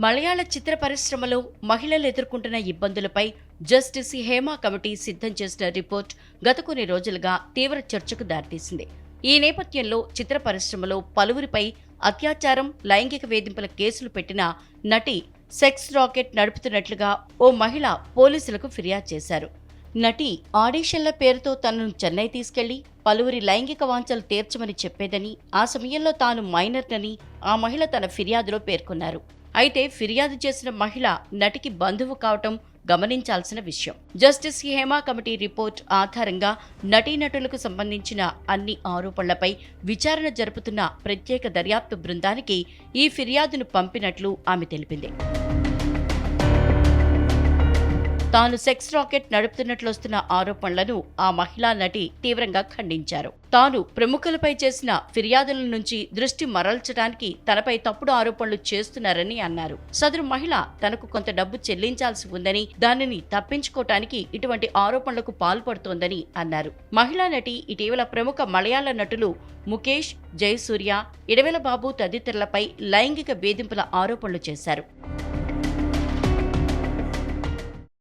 మలయాళ చిత్ర పరిశ్రమలో మహిళలు ఎదుర్కొంటున్న ఇబ్బందులపై జస్టిస్ హేమా కమిటీ సిద్ధం చేసిన రిపోర్ట్ గత కొన్ని రోజులుగా తీవ్ర చర్చకు దారితీసింది. ఈ నేపథ్యంలో చిత్ర పరిశ్రమలో పలువురిపై అత్యాచారం లైంగిక వేధింపుల కేసులు పెట్టిన నటి సెక్స్ రాకెట్ నడుపుతున్నట్లుగా ఓ మహిళ పోలీసులకు ఫిర్యాదు చేశారు. నటి ఆడిషన్ల పేరుతో తనను చెన్నై తీసుకెళ్ళి పలువురి లైంగిక వాంఛలు తీర్చమని చెప్పేదని ఆ సమయంలో తాను మైనర్నని ఆ మహిళ తన ఫిర్యాదులో పేర్కొన్నారు. అయితే ఫిర్యాదు చేసిన మహిళ నటికి బంధువు కావటం గమనించాల్సిన విషయం. జస్టిస్ హేమా కమిటీ రిపోర్ట్ ఆధారంగా నటీనటులకు సంబంధించిన అన్ని ఆరోపణలపై విచారణ జరుపుతున్న ప్రత్యేక దర్యాప్తు బృందానికి ఈ ఫిర్యాదును పంపినట్లు ఆమె తెలిపింది. తాను సెక్స్ రాకెట్ నడుపుతున్నట్లు వస్తున్న ఆరోపణలను ఆ మహిళా నటి తీవ్రంగా ఖండించారు. తాను ప్రముఖులపై చేసిన ఫిర్యాదుల నుంచి దృష్టి మరల్చడానికి తనపై తప్పుడు ఆరోపణలు చేస్తున్నారని అన్నారు. సదరు మహిళ తనకు కొంత డబ్బు చెల్లించాల్సి ఉందని దానిని తప్పించుకోవటానికి ఇటువంటి ఆరోపణలకు పాల్పడుతోందని అన్నారు. మహిళా నటి ఇటీవల ప్రముఖ మలయాళ నటులు ముఖేష్ జయసూర్య ఇడవెల బాబు తదితరులపై లైంగిక వేధింపుల ఆరోపణలు చేశారు.